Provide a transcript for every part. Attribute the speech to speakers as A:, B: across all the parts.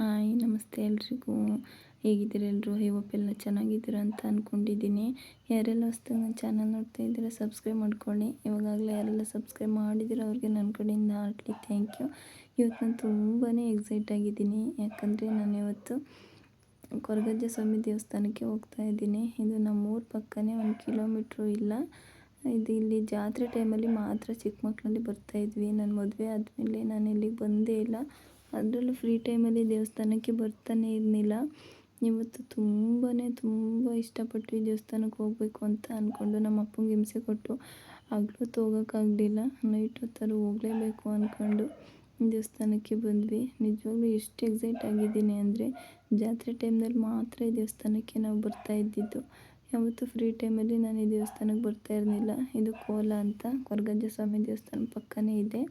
A: Hi, ನಮಸ್ತೆ ಎಲ್ರಿಗೂ. ಹೇಗಿದ್ದೀರ ಎಲ್ಲರೂ ಎಲ್ಲ ಚೆನ್ನಾಗಿದ್ದೀರ ಅಂತ ಅಂದ್ಕೊಂಡಿದ್ದೀನಿ ಯಾರೆಲ್ಲ ಹೊಸ್ತು ನನ್ನ ಚಾನಲ್ ನೋಡ್ತಾ ಇದ್ದೀರ ಸಬ್ಸ್ಕ್ರೈಬ್ ಮಾಡ್ಕೊಳ್ಳಿ. ಇವಾಗಲೇ ಯಾರೆಲ್ಲ ಸಬ್ಸ್ಕ್ರೈಬ್ ಮಾಡಿದ್ದೀರ, ಅವ್ರಿಗೆ ನನ್ನ ಕಡೆಯಿಂದ ಹಾರ್ಟ್ಲಿ ಥ್ಯಾಂಕ್ ಯು ಇವತ್ತು ನಾನು ತುಂಬಾ ಎಕ್ಸೈಟ್ ಆಗಿದ್ದೀನಿ. ಯಾಕಂದರೆ ನಾನು ಇವತ್ತು ಕೊರಗಜ್ಜ ಸ್ವಾಮಿ ದೇವಸ್ಥಾನಕ್ಕೆ ಹೋಗ್ತಾ ಇದ್ದೀನಿ. ಇದು ನಮ್ಮ ನಮ್ಮೂರ ಪಕ್ಕನೇ ಒಂದು ಕಿಲೋಮೀಟ್ರು ಇಲ್ಲ. ಇದು ಇಲ್ಲಿ ಜಾತ್ರೆ ಟೈಮಲ್ಲಿ ಮಾತ್ರ ಚಿಕ್ಕ ಮಕ್ಕಳಲ್ಲಿ ಬರ್ತಾಯಿದ್ವಿ ನನ್ನ ಮದುವೆ ಆದಮೇಲೆ ನಾನು ಇಲ್ಲಿಗೆ ಬಂದೇ ಇಲ್ಲ. ಅದರಲ್ಲೂ ಫ್ರೀ ಟೈಮಲ್ಲಿ ದೇವಸ್ಥಾನಕ್ಕೆ ಬರ್ತಾನೆ ಇರಲಿಲ್ಲ. ಇವತ್ತು ತುಂಬಾ ತುಂಬ ಇಷ್ಟಪಟ್ಟು ದೇವಸ್ಥಾನಕ್ಕೆ ಹೋಗಬೇಕು ಅಂತ ಅಂದ್ಕೊಂಡು ನಮ್ಮ ಅಪ್ಪಂಗೆ ಹಿಂಸೆ ಕೊಟ್ಟು ಹಗ್ಲು ಹೊತ್ತು ಹೋಗೋಕ್ಕಾಗಲಿಲ್ಲ ನೈಟ್ ಹೊತ್ತಾರು ಹೋಗಲೇಬೇಕು ಅಂದ್ಕೊಂಡು ದೇವಸ್ಥಾನಕ್ಕೆ ಬಂದ್ವಿ. ನಿಜವಾಗ್ಲೂ ಎಷ್ಟು ಎಕ್ಸೈಟ್ ಆಗಿದ್ದೀನಿ ಅಂದರೆ ಜಾತ್ರೆ ಟೈಮ್ನಲ್ಲಿ ಮಾತ್ರ ಈ ದೇವಸ್ಥಾನಕ್ಕೆ ನಾವು ಬರ್ತಾ ಇದ್ದಿದ್ದು. ಯಾವತ್ತು ಫ್ರೀ ಟೈಮಲ್ಲಿ ನಾನು ಈ ದೇವಸ್ಥಾನಕ್ಕೆ ಬರ್ತಾ ಇರಲಿಲ್ಲ. ಇದು ಕೋಲ ಅಂತ, ಕೊರಗಜ್ಜ ಸ್ವಾಮಿ ದೇವಸ್ಥಾನ ಪಕ್ಕನೇ ಇದೆ.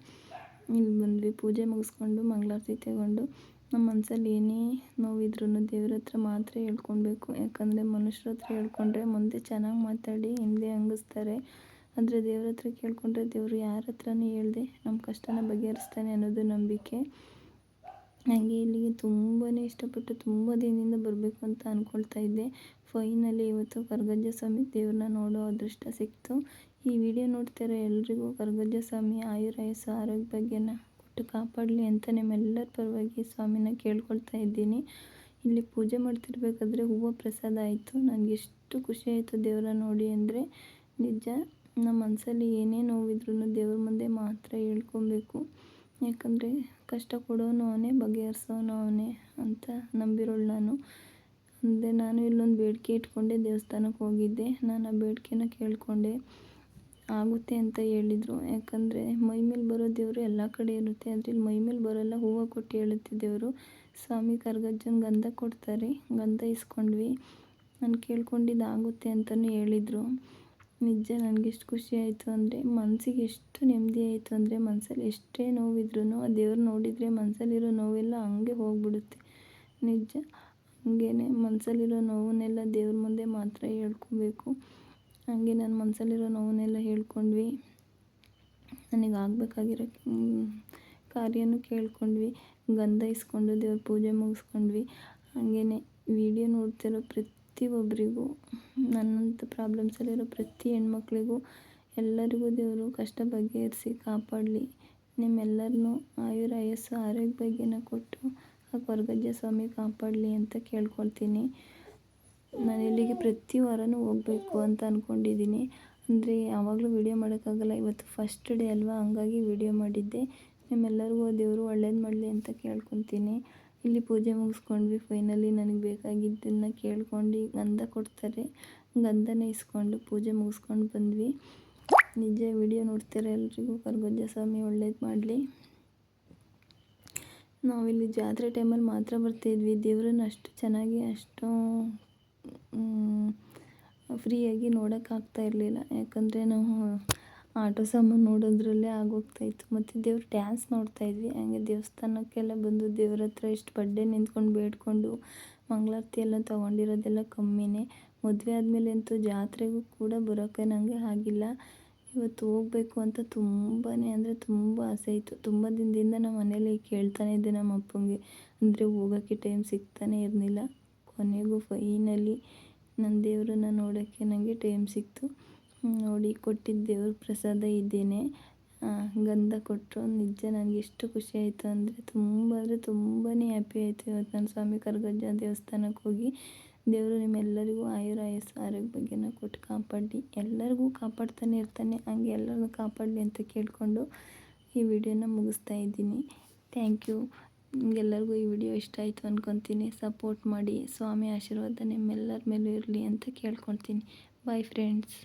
A: ಇಲ್ಲಿ ಬಂದ್ವಿ. ಪೂಜೆ ಮುಗಿಸ್ಕೊಂಡು, ಮಂಗಳಾರತಿ ತಗೊಂಡು ನಮ್ಮ ಮನಸ್ಸಲ್ಲಿ ಏನೇ ನೋವಿದ್ರೂ ದೇವ್ರ ಹತ್ರ ಮಾತ್ರ ಹೇಳ್ಕೊಳ್ಬೇಕು. ಯಾಕಂದರೆ ಮನುಷ್ಯರ ಹತ್ರ ಹೇಳ್ಕೊಂಡ್ರೆ ಮುಂದೆ ಚೆನ್ನಾಗಿ ಮಾತಾಡಿ, ಹಿಂದೆ ಹಂಗಿಸ್ತಾರೆ. ಆದರೆ ದೇವ್ರ ಹತ್ರ ಕೇಳ್ಕೊಂಡ್ರೆ ದೇವರು ಯಾರ ಹತ್ರನೂ ಹೇಳ್ದೆ ನಮ್ಮ ಕಷ್ಟನ ಬಗೆಹರಿಸ್ತಾನೆ ಅನ್ನೋದು ನಂಬಿಕೆ. ನನಗೆ ಇಲ್ಲಿಗೆ ತುಂಬಾ ಇಷ್ಟಪಟ್ಟು ತುಂಬ ದಿನದಿಂದ ಬರಬೇಕು ಅಂತ ಅಂದ್ಕೊಳ್ತಾ ಇದ್ದೆ. ಫೈನಲಿ ಇವತ್ತು ಕರಗಜ್ಜ ಸ್ವಾಮಿ ದೇವ್ರನ್ನ ನೋಡೋ ಅದೃಷ್ಟ ಸಿಕ್ತು. ಈ ವಿಡಿಯೋ ನೋಡ್ತಿರೋ ಎಲ್ರಿಗೂ ಕರಗಜ್ಜ ಸ್ವಾಮಿ ಆಯುರಾಯಸ್ಸು ಆರೋಗ್ಯ ಭಾಗ್ಯನ ಕೊಟ್ಟು ಕಾಪಾಡಲಿ ಅಂತ ನಿಮ್ಮೆಲ್ಲರ ಪರವಾಗಿ ಸ್ವಾಮಿನ ಕೇಳ್ಕೊಳ್ತಾ ಇದ್ದೀನಿ. ಇಲ್ಲಿ ಪೂಜೆ ಮಾಡ್ತಿರ್ಬೇಕಾದ್ರೆ ಹೂವು ಪ್ರಸಾದ ಆಯಿತು. ನನಗೆ ಎಷ್ಟು ಖುಷಿ ಆಯಿತು ದೇವರ ನೋಡಿ ಅಂದರೆ. ನಿಜ, ನಮ್ಮ ಮನಸ್ಸಲ್ಲಿ ಏನೇ ನೋವಿದ್ರೂ ದೇವ್ರ ಮುಂದೆ ಮಾತ್ರ ಹೇಳ್ಕೊಬೇಕು. ಯಾಕಂದರೆ ಕಷ್ಟ ಕೊಡೋನು ಅವನೇ, ಬಗೆಹರಿಸೋನು ಅವನೇ ಅಂತ ನಂಬಿರೋಳು ನಾನು. ಅಂದರೆ ನಾನು ಇಲ್ಲೊಂದು ಬೇಡಿಕೆ ಇಟ್ಕೊಂಡೆ ದೇವಸ್ಥಾನಕ್ಕೆ ಹೋಗಿದ್ದೆ. ನಾನು ಆ ಬೇಡಿಕೆನ ಕೇಳಿಕೊಂಡೆ. ಆಗುತ್ತೆ ಅಂತ ಹೇಳಿದರು. ಯಾಕಂದರೆ ಮೈ ಮೇಲೆ ಬರೋ ದೇವರು ಎಲ್ಲ ಕಡೆ ಇರುತ್ತೆ. ಆದರೆ ಇಲ್ಲಿ ಮೈ ಮೇಲೆ ಬರೋಲ್ಲ, ಹೂವು ಕೊಟ್ಟು ಹೇಳುತ್ತೆ ದೇವರು. ಸ್ವಾಮಿ ಕರ್ಗಜ್ಜನ ಗಂಧ ಕೊಡ್ತಾರೆ, ಗಂಧ ಇಸ್ಕೊಂಡ್ವಿ. ನಾನು ಕೇಳ್ಕೊಂಡಿದ್ದು ಆಗುತ್ತೆ ಅಂತಲೂ ಹೇಳಿದರು. ನಿಜ, ನನಗೆ ಎಷ್ಟು ಖುಷಿ ಆಯಿತು ಅಂದರೆ ಮನಸ್ಸಿಗೆ ಎಷ್ಟು ನೆಮ್ಮದಿ ಆಯಿತು ಅಂದರೆ ಮನಸ್ಸಲ್ಲಿ ಎಷ್ಟೇ ನೋವಿದ್ರೂ ಆ ದೇವ್ರು ನೋಡಿದರೆ ಮನಸ್ಸಲ್ಲಿರೋ ನೋವೆಲ್ಲ ಹಂಗೆ ಹೋಗ್ಬಿಡುತ್ತೆ. ನಿಜ ಹಂಗೇ ಮನಸ್ಸಲ್ಲಿರೋ ನೋವನ್ನೆಲ್ಲ ದೇವ್ರ ಮುಂದೆ ಮಾತ್ರ ಹೇಳ್ಕೊಬೇಕು. ಹಾಗೆ ನನ್ನ ಮನಸ್ಸಲ್ಲಿರೋ ನೋವನ್ನೆಲ್ಲ ಹೇಳ್ಕೊಂಡ್ವಿ. ನನಗೆ ಆಗಬೇಕಾಗಿರೋ ಕಾರ್ಯನೂ ಕೇಳ್ಕೊಂಡ್ವಿ. ಗಂಧ ಇಸ್ಕೊಂಡು ದೇವ್ರ ಪೂಜೆ ಮುಗಿಸ್ಕೊಂಡ್ವಿ. ಹಾಗೇ ವಿಡಿಯೋ ನೋಡ್ತಿರೋ ಪ್ರತಿಯೊಬ್ಬರಿಗೂ, ನನ್ನಂಥ ಪ್ರಾಬ್ಲಮ್ಸಲ್ಲಿರೋ ಪ್ರತಿ ಹೆಣ್ಮಕ್ಳಿಗೂ, ಎಲ್ಲರಿಗೂ ದೇವರು ಕಷ್ಟ ಬಗೆಹರಿಸಿ ಕಾಪಾಡಲಿ. ನಿಮ್ಮೆಲ್ಲರನ್ನೂ ಆಯುರಾಯಸ್ಸು ಆರೋಗ್ಯ ಬಗ್ಗೆನ ಕೊಟ್ಟು ಆ ಕೊರಗಜ್ಜ ಸ್ವಾಮಿ ಕಾಪಾಡಲಿ ಅಂತ ಕೇಳ್ಕೊಳ್ತೀನಿ. ನಾನು ಇಲ್ಲಿಗೆ ಪ್ರತಿ ವಾರನೂ ಹೋಗಬೇಕು ಅಂತ ಅಂದ್ಕೊಂಡಿದ್ದೀನಿ ಅಂದರೆ ಯಾವಾಗಲೂ ವೀಡಿಯೋ ಮಾಡೋಕ್ಕಾಗಲ್ಲ. ಇವತ್ತು ಫಸ್ಟ್ ಡೇ ಅಲ್ವಾ? ಹಂಗಾಗಿ ವೀಡಿಯೋ ಮಾಡಿದ್ದೆ. ನಿಮ್ಮೆಲ್ಲರಿಗೂ ದೇವರು ಒಳ್ಳೇದು ಮಾಡಲಿ ಅಂತ ಕೇಳ್ಕೊತೀನಿ ಇಲ್ಲಿ ಪೂಜೆ ಮುಗಿಸ್ಕೊಂಡ್ವಿ. ಫೈನಲಿ ನನಗೆ ಬೇಕಾಗಿದ್ದನ್ನು ಕೇಳ್ಕೊಂಡು ಗಂಧ ಕೊಡ್ತಾರೆ. ಗಂಧನೇ ಇಸ್ಕೊಂಡು ಪೂಜೆ ಮುಗಿಸ್ಕೊಂಡು ಬಂದ್ವಿ. ನಿಜ ವಿಡಿಯೋ ನೋಡ್ತಾರೆ ಎಲ್ರಿಗೂ? ಕರ್ಗೊಜ್ಜ ಸ್ವಾಮಿ ಒಳ್ಳೇದು ಮಾಡಲಿ. ನಾವಿಲ್ಲಿ ಜಾತ್ರೆ ಟೈಮಲ್ಲಿ ಮಾತ್ರ ಬರ್ತಾಯಿದ್ವಿ ದೇವ್ರನ್ನ ಅಷ್ಟು ಚೆನ್ನಾಗಿ ಅಷ್ಟು ಫ್ರೀಯಾಗಿ ನೋಡೋಕ್ಕಾಗ್ತಾ ಇರಲಿಲ್ಲ. ಯಾಕಂದರೆ ನಾವು ಆಟೋ ಸಾಮಾನು ನೋಡೋದ್ರಲ್ಲೇ ಆಗೋಗ್ತಾಯಿತ್ತು. ಮತ್ತು ದೇವ್ರ ಡ್ಯಾನ್ಸ್ ನೋಡ್ತಾಯಿದ್ವಿ ಹಂಗೆ ದೇವಸ್ಥಾನಕ್ಕೆಲ್ಲ ಬಂದು ದೇವ್ರ ಹತ್ರ ಇಷ್ಟು ಬಡ್ಡೆ ನಿಂತ್ಕೊಂಡು ಬೇಡ್ಕೊಂಡು ಮಂಗಳಾರತಿ ಎಲ್ಲ ತೊಗೊಂಡಿರೋದೆಲ್ಲ ಕಮ್ಮಿನೇ. ಮದುವೆ ಆದಮೇಲೆ ಅಂತೂ ಜಾತ್ರೆಗೂ ಕೂಡ ಬರೋಕ್ಕೆ ನನಗೆ ಆಗಿಲ್ಲ. ಇವತ್ತು ಹೋಗಬೇಕು ಅಂತ ತುಂಬಾ ಅಂದರೆ ತುಂಬ ಆಸೆ ಇತ್ತು ತುಂಬ ದಿನದಿಂದ ನಮ್ಮ ಮನೇಲಿ ಕೇಳ್ತಾನೆ ಇದ್ದೆ ನಮ್ಮ ಅಪ್ಪಂಗೆ. ಅಂದರೆ ಹೋಗೋಕ್ಕೆ ಟೈಮ್ ಸಿಗ್ತಾನೆ ಇರಲಿಲ್ಲ. ಕೊನೆಗೂ ಫೈನಲಿ ನನ್ನ ದೇವರನ್ನ ನೋಡೋಕ್ಕೆ ನನಗೆ ಟೈಮ್ ಸಿಕ್ತು. ನೋಡಿ ಕೊಟ್ಟಿದ್ದ ದೇವ್ರ ಪ್ರಸಾದ ಇದ್ದೇನೆ ಗಂಧ ಕೊಟ್ಟರು ನಿಜ ನನಗೆ ಎಷ್ಟು ಖುಷಿ ಆಯಿತು ಅಂದರೆ ತುಂಬ ಅಂದರೆ ತುಂಬಾ ಹ್ಯಾಪಿ ಆಯಿತು. ಇವತ್ತು ನಾನು ಸ್ವಾಮಿ ಕರ್ಗಜ್ಜ ದೇವಸ್ಥಾನಕ್ಕೆ ಹೋಗಿ ದೇವರು ನಿಮ್ಮೆಲ್ಲರಿಗೂ ಆರೋಗ್ಯ ಬಗ್ಗೆನ ಕೊಟ್ಟು ಕಾಪಾಡಿ. ಎಲ್ಲರಿಗೂ ಕಾಪಾಡ್ತಾನೆ ಇರ್ತಾನೆ. ಹಂಗೆ ಎಲ್ಲರನ್ನೂ ಕಾಪಾಡಲಿ ಅಂತ ಕೇಳಿಕೊಂಡು ಈ ವಿಡಿಯೋನ ಮುಗಿಸ್ತಾ ಇದ್ದೀನಿ. ಥ್ಯಾಂಕ್ ಯು ನಿಮಗೆಲ್ಲರಿಗೂ ಈ ವಿಡಿಯೋ ಇಷ್ಟ ಆಯಿತು ಅಂದ್ಕೊತೀನಿ ಸಪೋರ್ಟ್ ಮಾಡಿ. ಸ್ವಾಮಿ ಆಶೀರ್ವಾದ ನಿಮ್ಮೆಲ್ಲರ ಮೇಲೂ ಇರಲಿ ಅಂತ ಕೇಳ್ಕೊಳ್ತೀನಿ. Bye friends